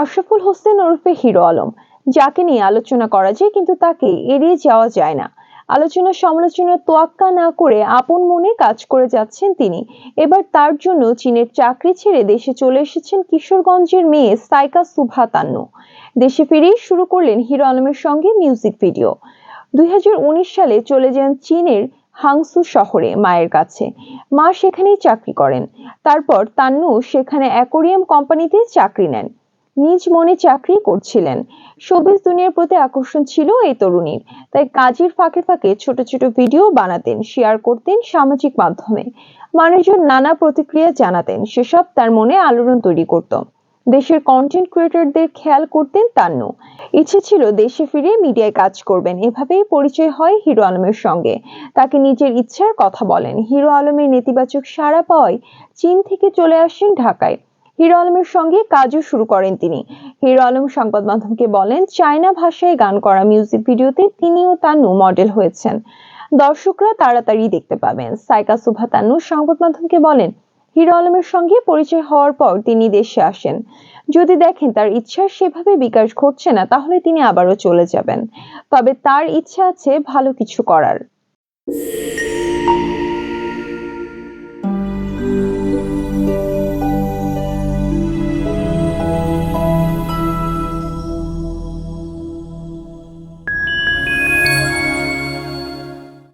আশরাফুল হোসেন ওরফে হিরো আলম। যাকে নিয়ে আলোচনা করা যায়, কিন্তু তাকে এড়িয়ে যাওয়া যায় না। আলোচনা সমালোচনার তোয়াক্কা না করে আপন মনে কাজ করে যাচ্ছেন তিনি। এবার তার জন্য চীনের চাকরি ছেড়ে দেশে চলে এসেছেন কিশোরগঞ্জের মেয়ে সাইকা সুভা তান্নু। দেশে ফিরেই শুরু করলেন হিরো আলমের সঙ্গে মিউজিক ভিডিও। দুই হাজার উনিশ সালে চলে যান চীনের হাংসু শহরে মায়ের কাছে। মা সেখানেই চাকরি করেন। তারপর তান্নু সেখানে অ্যাকোরিয়াম কোম্পানিতে চাকরি নেন। নিজ মনে চাকরি করছিলেন। শোবিজ দুনিয়ার প্রতি আকর্ষণ ছিল এই তরুণীর। তাই কাজের ফাঁকে ফাঁকে ছোট ছোট ভিডিও বানাতেন শেয়ার করতেন সামাজিক মাধ্যমে। মানুষজন নানা প্রতিক্রিয়া জানাতেন, সেসব তার মনে আলোড়ন তৈরি করত। দেশের কন্টেন্ট ক্রিয়েটরদের খেয়াল করতেন তান্নু। ইচ্ছে ছিল দেশে ফিরে মিডিয়ায় কাজ করবেন, এভাবেই পরিচয় হয় হিরো আলমের সঙ্গে। তাকে নিজের ইচ্ছার কথা বলেন। হিরো আলমের নেতিবাচক সাড়া পাওয়ায় চীন থেকে চলে আসেন ঢাকায়। হিরো আলমের সঙ্গে কাজও শুরু করেন তিনি। হিরো আলম সংবাদ মাধ্যমকে বলেন, চায়না ভাষায় গান করা মিউজিক ভিডিওতে তিনিও তান্নু মডেল হয়েছেন। দর্শকরা তাড়াতাড়ি দেখতে পাবেন। সাইকা সুভা তান্নু সংবাদ মাধ্যমকে বলেন, হিরো আলমের সঙ্গে পরিচয় হওয়ার পর তিনি দেশে আসেন। যদি দেখেন তার ইচ্ছার সেভাবে বিকাশ ঘটছে না, তাহলে তিনি আবারও চলে যাবেন। তবে তার ইচ্ছা আছে ভালো কিছু করার।